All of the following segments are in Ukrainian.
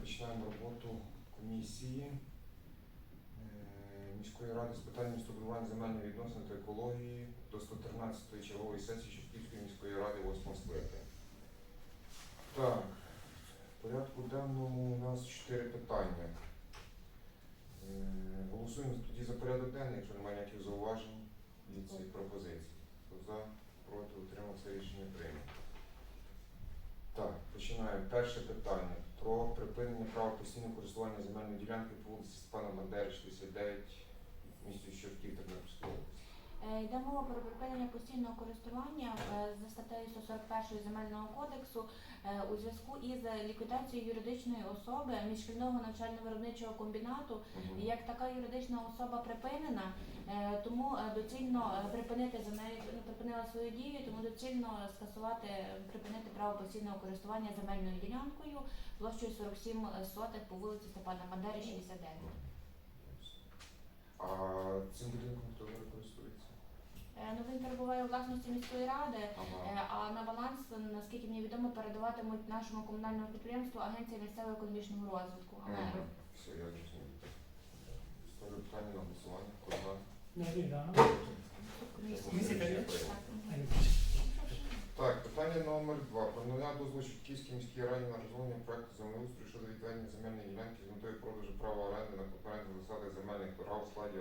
починаємо роботу комісії е, міської ради з питань містобудування земельних відносин та екології до 113-ї чергової сесії Чортківської міської ради 8 скликання. Так, в порядку денному у нас чотири питання. Е, Голосуємо тоді за порядок денний, якщо немає ніяких зауважень від цих пропозицій. Хто за, проти, утримався рішення прийнято. Так, починаємо. Перше питання про припинення права постійного користування земельної ділянки по вулиці Степана Бандери, 69, в місті Чортків, Тернопільської області. Йде мова про припинення постійного користування е, за статтею 141 земельного кодексу е, у зв'язку із ліквідацією юридичної особи міжшкільного навчально-виробничого комбінату. Мгм. Як така юридична особа припинена, е, тому доцільно припинити за нею припинила свою дію, тому доцільно скасувати, припинити право постійного користування земельною ділянкою площею 47 сотих по вулиці Степана Бандери, 69. А цим будинком хто користується? Е, Ну, він перебуває у власності міської ради. Ага. Е, А на баланс, наскільки мені відомо, передаватимуть нашому комунальному підприємству Агенція місцевого економічного розвитку. Все, я зрозумів. Ставлю питання на голосування. Хто за? Так, питання номер два. Про надання дозволу Чортківській міській раді на розроблення проекту землеустрою щодо відведення земельної ділянки з метою продажу права оренди на конкурентних засадах земельних торгів у складі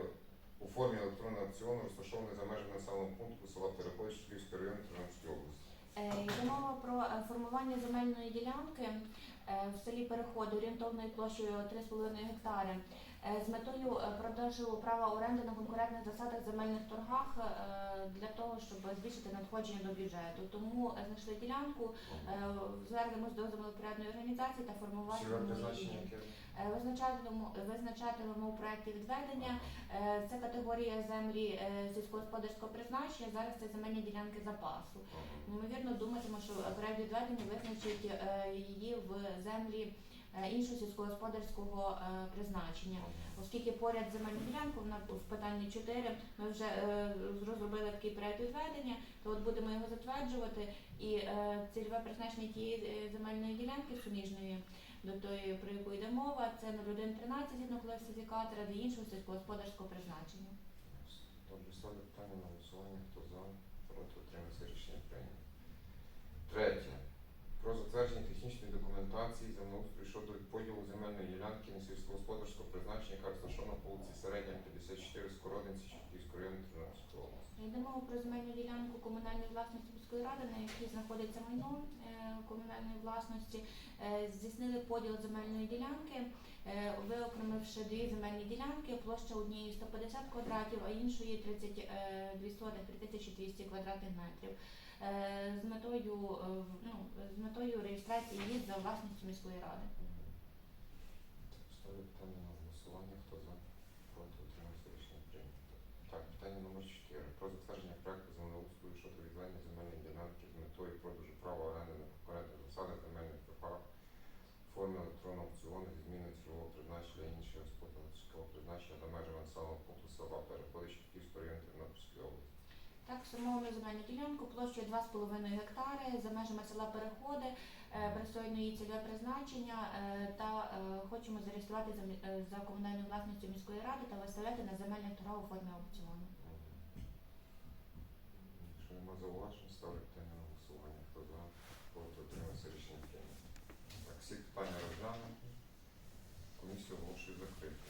у формі електронного аукціону, розташований за межами населеного пункту села Переходь Чортківської району Тернопільської області. Е, Йде мова про е, формування земельної ділянки е, в селі Переход орієнтовною площею 3,5 гектари з метою е, продажу права оренди на конкурентних засадах земельних торгах е, для того, щоб збільшити надходження до бюджету. Тому е, знайшли ділянку, е, звернемось до землепорядної організації та яке? Е, Визначатимемо, у проєкті відведення. Е, Це категорія землі е, сільськогосподарського призначення. Зараз це земельні ділянки запасу. Ага. Ймовірно, думатиму, що проєкт відведення визначить е, її в землі е, іншого сільськогосподарського е, призначення. Оскільки поряд земельну ділянку, вона в питанні 4, ми вже е, розробили такий проєкт відведення, то от будемо його затверджувати. І е, цільове призначення тієї е, земельної ділянки суміжної до тої, про яку йде мова, це 0113 згідно класифікатора для іншого сільськогосподарського призначення. Добре, ставлю питання на голосування. Хто за, проти, утримався рішення прийнято. Третє. Про затвердження технічної документації землеустрою щодо поділу земельної ділянки на сільськогосподарського призначення, яка розташована по вулиці Середня, 54, Скородинці, Чортківської району Тернопільської області. Йде мова про земельну ділянку комунальної власності міської ради, на якій знаходиться майно е, комунальної власності. Е, Здійснили поділ земельної ділянки, е, виокремивши дві земельні ділянки, площа однієї 150 квадратів, а іншої 32 сотих, 3200 квадратних метрів. Е, З метою, е, ну, з метою реєстрації її за власністю міської ради. Ставлю питання на голосування. Хто за, проти, утримався рішення прийнято. Так, питання номер 4. Про затвердження проекту землеустрою щодо відведення земельних ділянки з метою продажу права оренди на конкурентних засадах земельних торгах в формі електронного аукціону зі зміною цільового призначення іншого господарського призначення за межами населеного пункту села Переходить Чортківської району Тернопільської області. Так, сформовано земельну ділянку площею 2,5 гектари за межами села Переходи, е, присвоєно її цільове призначення е, та е, хочемо зареєструвати за, комунальною власністю міської ради та виставляти на земельних торгах у формі аукціону. Якщо нема зауважень, питання на голосування. Хто за, проти, утримався рішення прийнято. Так, всі питання розглянуті. Комісію оголошую закритою.